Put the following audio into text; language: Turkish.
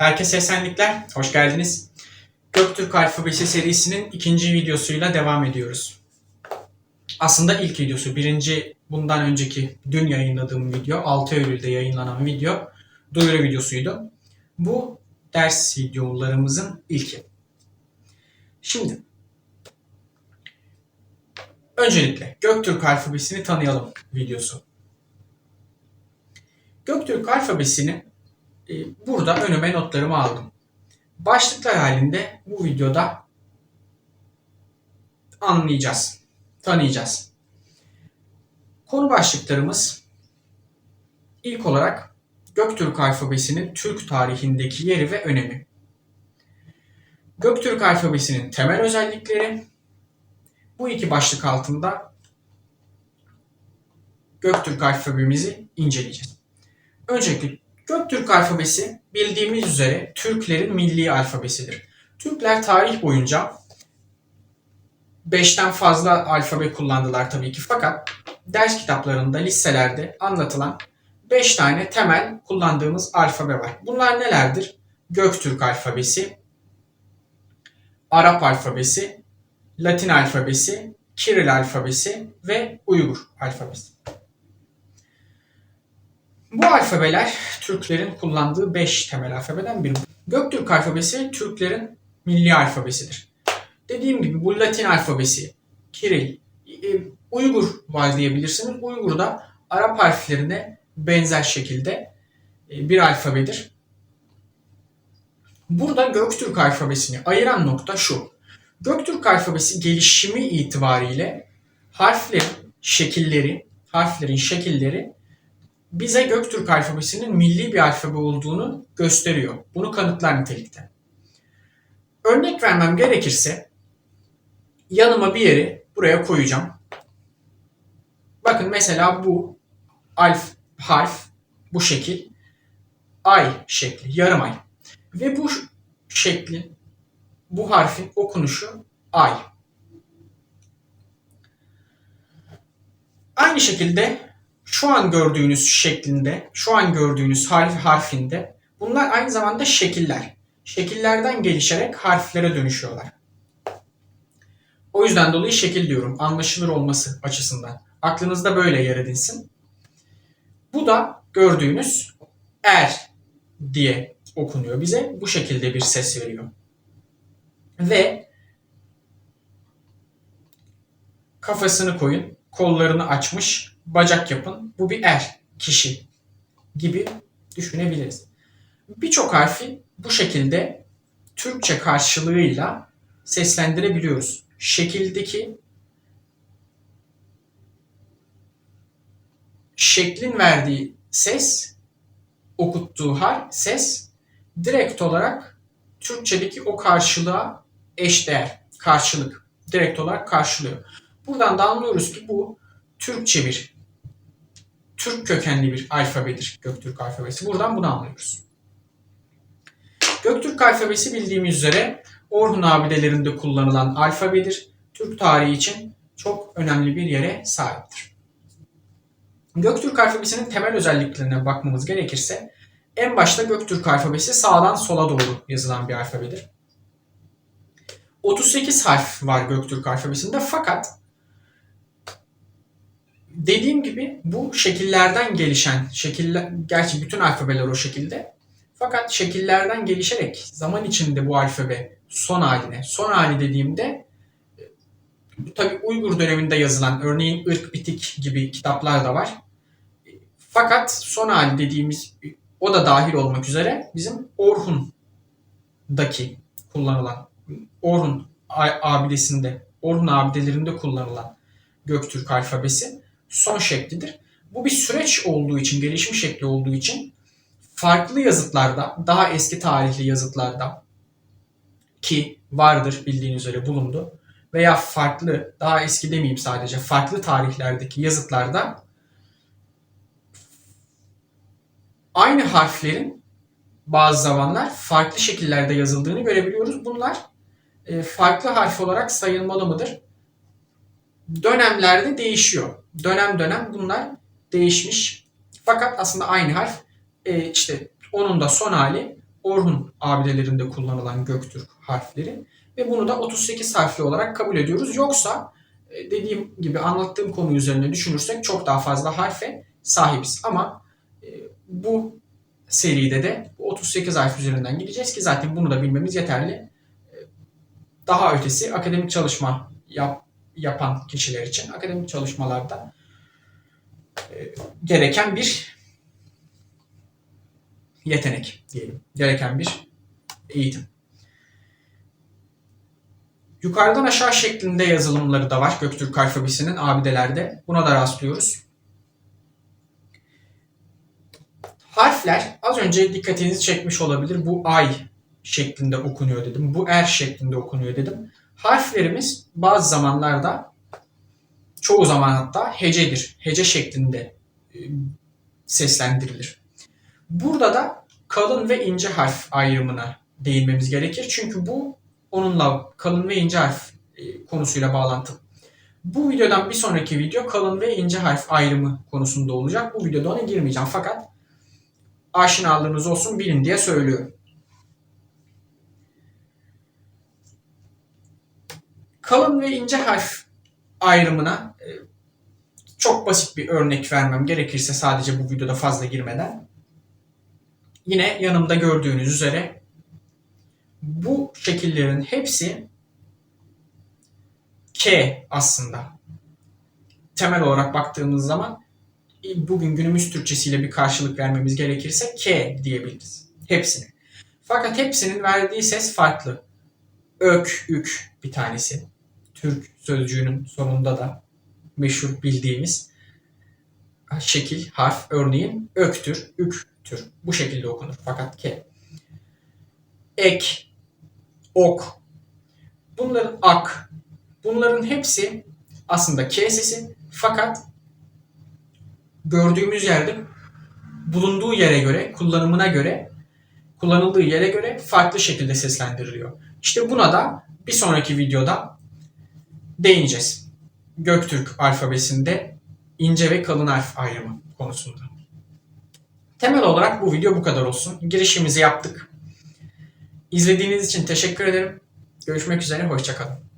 Herkese esenlikler, hoş geldiniz. Göktürk Alfabesi serisinin ikinci videosuyla devam ediyoruz. Aslında ilk videosu, birinci bundan önceki dün yayınladığım video, 6 Eylül'de yayınlanan video duyuru videosuydu. Bu ders videolarımızın ilki. Şimdi öncelikle Göktürk alfabesini tanıyalım videosu. Göktürk alfabesini burada önüme notlarımı aldım. Başlıklar halinde bu videoda anlayacağız, tanıyacağız. Konu başlıklarımız ilk olarak Göktürk alfabesinin Türk tarihindeki yeri ve önemi. Göktürk alfabesinin temel özellikleri. Bu iki başlık altında Göktürk alfabemizi inceleyeceğiz. Öncelikle Göktürk alfabesi bildiğimiz üzere Türklerin milli alfabesidir. Türkler tarih boyunca 5'ten fazla alfabe kullandılar tabii ki fakat ders kitaplarında, liselerde anlatılan 5 tane temel kullandığımız alfabe var. Bunlar nelerdir? Göktürk alfabesi, Arap alfabesi, Latin alfabesi, Kiril alfabesi ve Uygur alfabesi. Bu alfabeler Türklerin kullandığı 5 temel alfabeden biri. Göktürk alfabesi Türklerin milli alfabesidir. Dediğim gibi bu Latin alfabesi, Kiril, e, Uygur var diyebilirsiniz. Uygur da Arap harflerine benzer şekilde e, bir alfabedir. Burada Göktürk alfabesini ayıran nokta şu. Göktürk alfabesi gelişimi itibariyle harflerin şekilleri, harflerin şekilleri bize Göktürk alfabesinin milli bir alfabe olduğunu gösteriyor. Bunu kanıtlar nitelikte. Örnek vermem gerekirse yanıma bir yeri buraya koyacağım. Bakın mesela bu alf harf bu şekil ay şekli, yarım ay. Ve bu şeklin bu harfin okunuşu ay. Aynı şekilde şu an gördüğünüz şeklinde, şu an gördüğünüz harf harfinde bunlar aynı zamanda şekiller. Şekillerden gelişerek harflere dönüşüyorlar. O yüzden dolayı şekil diyorum. Anlaşılır olması açısından. Aklınızda böyle yer edinsin. Bu da gördüğünüz er diye okunuyor bize. Bu şekilde bir ses veriyor. Ve kafasını koyun, kollarını açmış, bacak yapın. Bu bir er, kişi gibi düşünebiliriz. Birçok harfi bu şekilde Türkçe karşılığıyla seslendirebiliyoruz. Şekildeki şeklin verdiği ses, okuttuğu harf, ses direkt olarak Türkçedeki o karşılığa eşdeğer, karşılık direkt olarak karşılıyor. Buradan da anlıyoruz ki bu Türkçe bir, Türk kökenli bir alfabedir Göktürk alfabesi. Buradan bunu anlıyoruz. Göktürk alfabesi bildiğimiz üzere Orhun abidelerinde kullanılan alfabedir. Türk tarihi için çok önemli bir yere sahiptir. Göktürk alfabesinin temel özelliklerine bakmamız gerekirse en başta Göktürk alfabesi sağdan sola doğru yazılan bir alfabedir. 38 harf var Göktürk alfabesinde fakat dediğim gibi bu şekillerden gelişen şekiller gerçi bütün alfabeler o şekilde fakat şekillerden gelişerek zaman içinde bu alfabe son haline son hali dediğimde tabi Uygur döneminde yazılan örneğin ırk bitik gibi kitaplar da var. Fakat son hali dediğimiz o da dahil olmak üzere bizim Orhun'daki kullanılan Orhun abidesinde Orhun abidelerinde kullanılan Göktürk alfabesi son şeklidir. Bu bir süreç olduğu için, gelişim şekli olduğu için farklı yazıtlarda, daha eski tarihli yazıtlarda ki vardır bildiğiniz üzere bulundu veya farklı, daha eski demeyeyim sadece, farklı tarihlerdeki yazıtlarda aynı harflerin bazı zamanlar farklı şekillerde yazıldığını görebiliyoruz. Bunlar e, farklı harf olarak sayılmalı mıdır? Dönemlerde değişiyor. Dönem dönem bunlar değişmiş. Fakat aslında aynı harf e, işte onun da son hali Orhun abidelerinde kullanılan Göktürk harfleri ve bunu da 38 harfli olarak kabul ediyoruz. Yoksa e, dediğim gibi anlattığım konu üzerine düşünürsek çok daha fazla harfe sahibiz. Ama e, bu seride de 38 harf üzerinden gideceğiz ki zaten bunu da bilmemiz yeterli. E, Daha ötesi akademik çalışma yap, yapan kişiler için akademik çalışmalarda e, gereken bir yetenek diyelim. Gereken bir eğitim. Yukarıdan aşağı şeklinde yazılımları da var Göktürk alfabesinin abidelerde. Buna da rastlıyoruz. Harfler az önce dikkatinizi çekmiş olabilir. Bu ay şeklinde okunuyor dedim. Bu er şeklinde okunuyor dedim. Harflerimiz bazı zamanlarda çoğu zaman hatta hecedir. Hece şeklinde e, seslendirilir. Burada da kalın ve ince harf ayrımına değinmemiz gerekir. Çünkü bu onunla kalın ve ince harf e, konusuyla bağlantılı. Bu videodan bir sonraki video kalın ve ince harf ayrımı konusunda olacak. Bu videoda ona girmeyeceğim fakat aşinalığınız olsun bilin diye söylüyorum. Kalın ve ince harf ayrımına e, çok basit bir örnek vermem gerekirse sadece bu videoda fazla girmeden. Yine yanımda gördüğünüz üzere bu şekillerin hepsi K aslında. Temel olarak baktığımız zaman bugün günümüz Türkçesiyle bir karşılık vermemiz gerekirse K diyebiliriz. Hepsini. Fakat hepsinin verdiği ses farklı. Ök, ük bir tanesi. Türk sözcüğünün sonunda da meşhur bildiğimiz şekil, harf örneğin öktür, üktür. Bu şekilde okunur fakat K. Ek, ok, bunların ak, bunların hepsi aslında K sesi fakat gördüğümüz yerde bulunduğu yere göre, kullanımına göre, kullanıldığı yere göre farklı şekilde seslendiriliyor. İşte buna da bir sonraki videoda değineceğiz. Göktürk alfabesinde ince ve kalın harf ayrımı konusunda. Temel olarak bu video bu kadar olsun. Girişimizi yaptık. İzlediğiniz için teşekkür ederim. Görüşmek üzere, hoşçakalın.